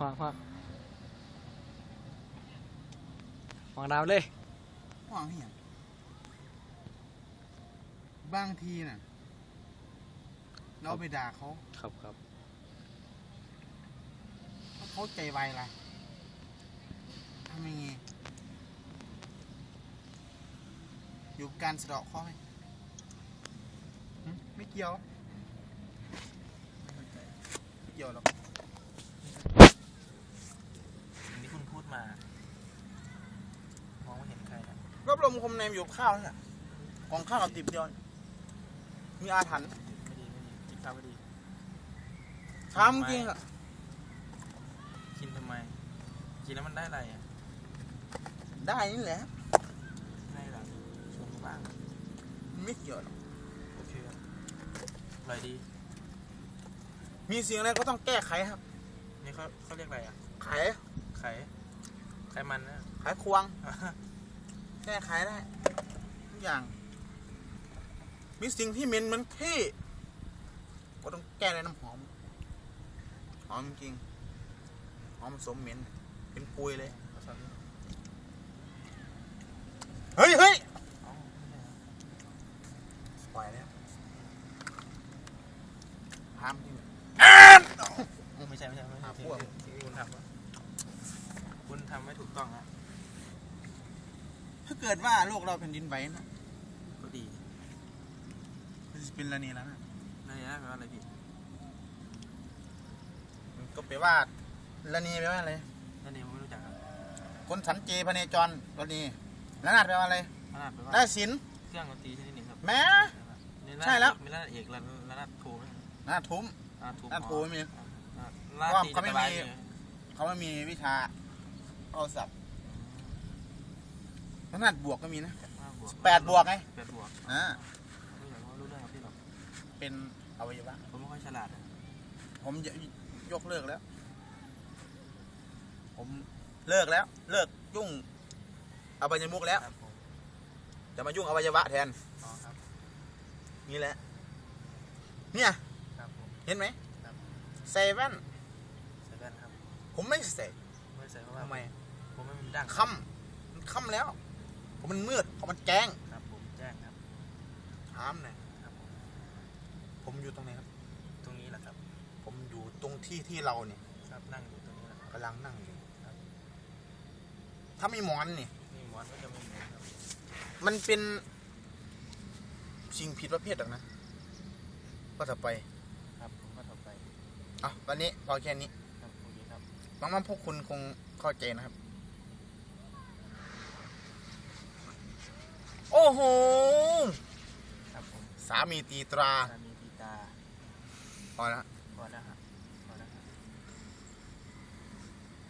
วางวางวางดาวเลยหวังเหี้ยบางทีน่ะ เราไปด่าเขาครับครับถ้าเขาใจไวล่ะทำยังไงอยู่กับการสะเดาะข้อให้หึไม่เกี่ยว ไม่เกี่ยวหรอก สิ่งที่คุณพูด มา มองไม่เห็นใครนะรบลมคมในอยู่กับข้าวนี่แหละกองข้าวกับติบเดียวมีอาถรรพ์ไม่ดีไม่ดีกินข้าวไม่ดีถามจริงอะกินทำไม กินแล้วมันได้อะไรอะได้นี่แหละได้หรอชวนบ้างไม่เกี่ยวหรอกโอเคครับอร่อยดี มีสิ่งอะไรก็ต้องแก้ไขครับนี่เขาเขาเรียกอะไรอะไขไข่ ไข่มันนะไขควงแก้ไขได้ทุกอย่าง มีสิ่งที่เหม็นเหมือนขี้ก็ต้องแก้ในน้ำหอม หอมจริง หอมสมเหม็น เป็นปุยเลยเฮ้ยเฮ้ยปล่อยแล้วห้ามจริง ไม่ใช่ไม่ใช่ไม่ หา ใช่ พวก สิ่งที่คุณทำอะคุณทำไม่ถูกต้องอะ ถ้า เกิดว่าโลกเราแผ่นดินไหวนะก็ดีมันจะเป็นระเนระนาดนั่นนะแปลว่าอะไรพี่มันก็แปลว่าระเนแปลว่าอะไรนั่นเองผมไม่รู้จักครับคนสันเจพเนจรระเนระนาดแปลว่าอะไรระนาดแปลว่าได้สินเครื่องดนตรีชนิดหนึ่งครับแม้นี่ใช่แล้ว มีระนาดเอกระระนาดโทไหมระนาดทุ้ม ระนาดโทระนาดโทไม่มีอ่าระนาดตีเขาไม่จะสบายมีเลยเขาไม่มีวิชาเอาศัพท์ ระนาดบวกก็มีนะห้าบวกแปดบวกไงแปดบวกอ่าไม่อยากรู้เรื่องกับพี่หรอกเป็นอวัยวะ ผมไม่ค่อยฉลาดอะผมยยกเลิกแล้ว ผมเลิกแล้ว เลิกยุ่งอวัยวมุกแล้ว ครับผมจะมายุ่งอวัยวะแทน อ๋อครับนี่แหละ เนี่ย ครับผม เห็นไหมครับ เซเว่นใส่แว่นครับผมไม่ใส่ไม่ใส่เพราะว่าทำไมผมไม่มีดั้งค่ำมันค่ำแล้ว ผมมันมืดผมมันแจ้งครับผมแจ้งครับ ถามหน่อยครับผม ผมอยู่ตรงไหนครับ ตรงนี้แหละครับ ผมอยู่ตรงที่ที่เราเนี่ยครับนั่งอยู่ตรงนี้แหละครับ กำลังนั่งอยู่ครับ ถ้าไม่หมอนนี่ นี่หมอนก็จะไม่เหมือนครับ มันเป็นสิ่งผิดประเภทหรอกนะก็จะไปครับผมก็ต่อไปอะวันนี้พอแค่นี้ครับโอเคครับหวังว่าพวกคุณคงเข้าใจนะครับ โอ้ โห ครับผมสามีตีตราสามีปีตาพอแล้วพอแล้วฮะ